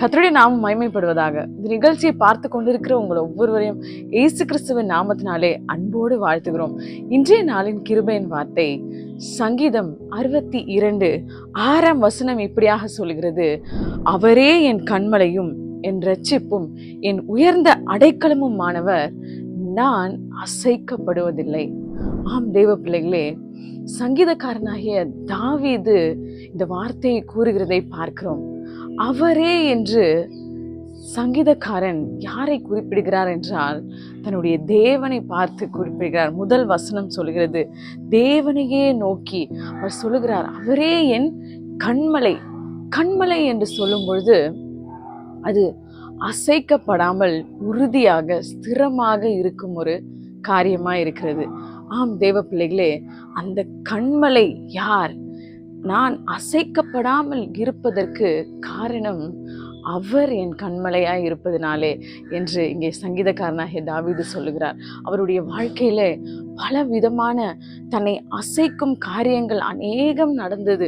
கத்தருடைய நாமம் மகிமைப்படுவதாக. இந்த நிகழ்ச்சியை பார்த்து கொண்டிருக்கிற உங்கள் ஒவ்வொருவரையும் இயேசு கிறிஸ்துவின் நாமத்தினாலே அன்போடு வாழ்த்துகிறோம். இன்றைய நாளின் கிருபையின் வார்த்தை சங்கீதம் அறுபத்தி இரண்டு ஆறாம் வசனம் இப்படியாக சொல்கிறது அவரே என் கண்மலையும் என் ரட்சிப்பும் என் உயர்ந்த அடைக்கலமும் மாணவர் நான் அசைக்கப்படுவதில்லை. ஆம் தெய்வ பிள்ளைகளே சங்கீதக்காரனாகிய தாவீது இந்த வார்த்தையை கூறுகிறதை பார்க்கிறோம். அவரே என்று சங்கீதக்காரன் யாரை குறிப்பிடுகிறார் என்றால் தன்னுடைய தேவனை பார்த்து குறிப்பிடுகிறார். முதல் வசனம் சொல்கிறது தேவனையே நோக்கி. அவர் சொல்லுகிறார் அவரே என் கண்மலை. கண்மலை என்று சொல்லும் பொழுது அது அசைக்கப்படாமல் உறுதியாக ஸ்திரமாக இருக்கும் ஒரு காரியமாக இருக்கிறது ஆம் தேவ பிள்ளைகளே அந்த கண்மலை யார்? நான் அசைக்கப்படாமல் இருப்பதற்கு காரணம் அவர் என் கண்மலையாக இருப்பதினாலே என்று இங்கே சங்கீதக்காரனாகிய தாவிது சொல்லுகிறார். அவருடைய வாழ்க்கையில் பல விதமான தன்னை அசைக்கும் காரியங்கள் அநேகம் நடந்தது.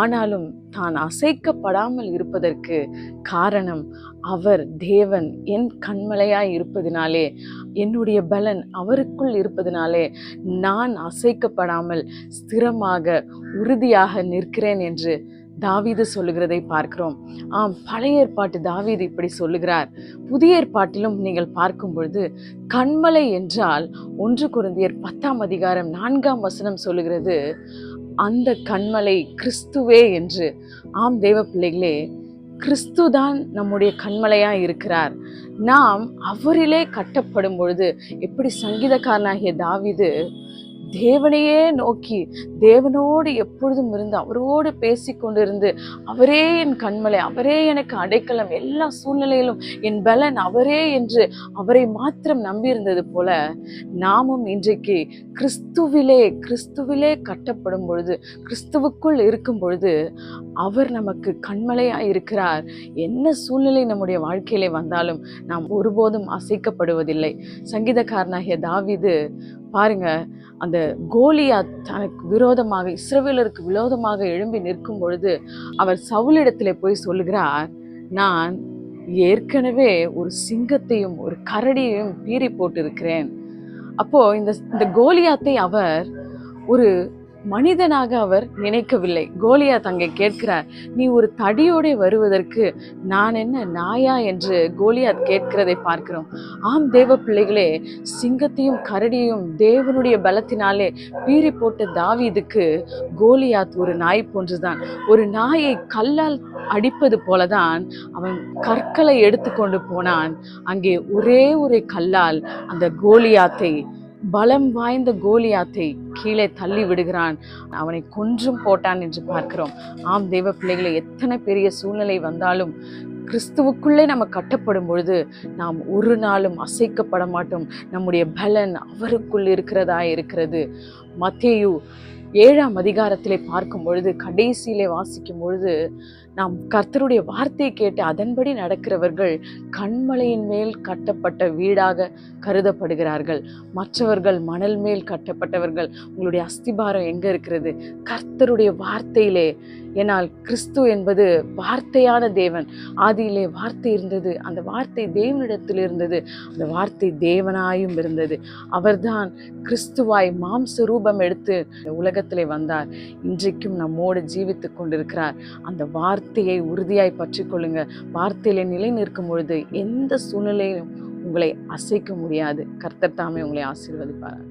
ஆனாலும் தான் அசைக்கப்படாமல் இருப்பதற்கு காரணம் அவர் தேவன் என் கண்மலையாய் இருப்பதினாலே என்னுடைய பலன் அவருக்குள் இருப்பதினாலே நான் அசைக்கப்படாமல் ஸ்திரமாக உறுதியாக நிற்கிறேன் என்று தாவீது சொல்லுகிறதை பார்க்கிறோம். ஆம் பழைய ஏற்பாட்டு தாவீது இப்படி சொல்லுகிறார். புதிய ஏற்பாட்டிலும் நீங்கள் பார்க்கும் பொழுது கண்மலை என்றால் ஒன்று குருந்தியர் பத்தாம் அதிகாரம் நான்காம் வசனம் சொல்லுகிறது அந்த கண்மலை கிறிஸ்துவே என்று. ஆம் தேவ பிள்ளைகளே கிறிஸ்து தான் நம்முடைய கண்மலையாக இருக்கிறார். நாம் அவரிலே கட்டப்படும் பொழுது எப்படி சங்கீதக்காரனாகிய தாவீது தேவனையே நோக்கி தேவனோடு எப்பொழுதும் இருந்து அவரோடு பேசி கொண்டிருந்து அவரே என் கண்மலை அவரே எனக்கு அடைக்கலம் எல்லா சூழ்நிலையிலும் என் பலன் அவரே என்று அவரை மாத்திரம் நம்பியிருந்தது போல நாமும் இன்றைக்கு கிறிஸ்துவிலே கிறிஸ்துவிலே கட்டப்படும் பொழுது கிறிஸ்துவுக்குள் இருக்கும் பொழுது அவர் நமக்கு கண்மலையாய் இருக்கிறார். என்ன சூழ்நிலை நம்முடைய வாழ்க்கையிலே வந்தாலும் நாம் ஒருபோதும் அசைக்கப்படுவதில்லை. சங்கீதக்காரனாகிய தாவிது பாருங்க அந்த கோலியாத் தனக்கு விரோதமாக இஸ்ரவேலருக்கு விரோதமாக எழும்பி நிற்கும் பொழுது அவர் சவுளிடத்தில் போய் சொல்லுகிறார் நான் ஏற்கனவே ஒரு சிங்கத்தையும் ஒரு கரடியையும் பீறி போட்டிருக்கிறேன். அப்போ இந்த இந்த கோலியாத்தை அவர் ஒரு மனிதனாக அவர் நினைக்கவில்லை. கோலியாத் அங்கே கேட்கிறார் நீ ஒரு தடியோடே வருவதற்கு நான் என்ன நாயா? என்று கோலியாத் கேட்கிறதை பார்க்கிறோம். ஆம் தேவ பிள்ளைகளே சிங்கத்தையும் கரடியையும் தேவனுடைய பலத்தினாலே பீறி போட்ட தாவீதுக்கு கோலியாத் ஒரு நாய் போன்றுதான். ஒரு நாயை கல்லால் அடிப்பது போலதான் அவன் கற்களை எடுத்துக்கொண்டு போனான். அங்கே ஒரே ஒரு கல்லால் அந்த கோலியாத்தை பலம் வாய்ந்த கோலியாத்தை கீழே தள்ளி விடுகிறான். அவனை கொன்றும் போட்டான் என்று பார்க்கிறோம். ஆம் தெய்வ பிள்ளைகளை எத்தனை பெரிய சூழ்நிலை வந்தாலும் கிறிஸ்துவுக்குள்ளே நம்ம கட்டப்படும் பொழுது நாம் ஒரு நாளும் அசைக்கப்பட மாட்டோம். நம்முடைய பலன் அவருக்குள் இருக்கிறதா இருக்கிறது. மத்தேயு ஏழாம் அதிகாரத்திலே பார்க்கும் பொழுது கடைசியிலே வாசிக்கும் பொழுது நாம் கர்த்தருடைய வார்த்தையை கேட்டு அதன்படி நடக்கிறவர்கள் கண்மலையின் மேல் கட்டப்பட்ட வீடாக கருதப்படுகிறார்கள். மற்றவர்கள் மணல் மேல் கட்டப்பட்டவர்கள் உங்களுடைய அஸ்திபாரம் எங்கே இருக்கிறது? கர்த்தருடைய வார்த்தையிலே. ஏனால் கிறிஸ்து என்பது வார்த்தையான தேவன். ஆதியிலே வார்த்தை இருந்தது அந்த வார்த்தை தேவனிடத்தில் இருந்தது அந்த வார்த்தை தேவனாயும் இருந்தது. அவர்தான் கிறிஸ்துவாய் மாம்ச ரூபம் எடுத்து இந்த உலகத்திலே வந்தார். இன்றைக்கும் நம்மோடு ஜீவித்து கொண்டிருக்கிறார். அந்த வார்த்தையை உறுதியாய் பற்றி கொள்ளுங்க. வார்த்தையில நிலை நிற்கும் பொழுது எந்த சூழ்நிலையிலும் உங்களை அசைக்க முடியாது. கர்த்தர் தாமே உங்களை ஆசீர்வதிப்பார்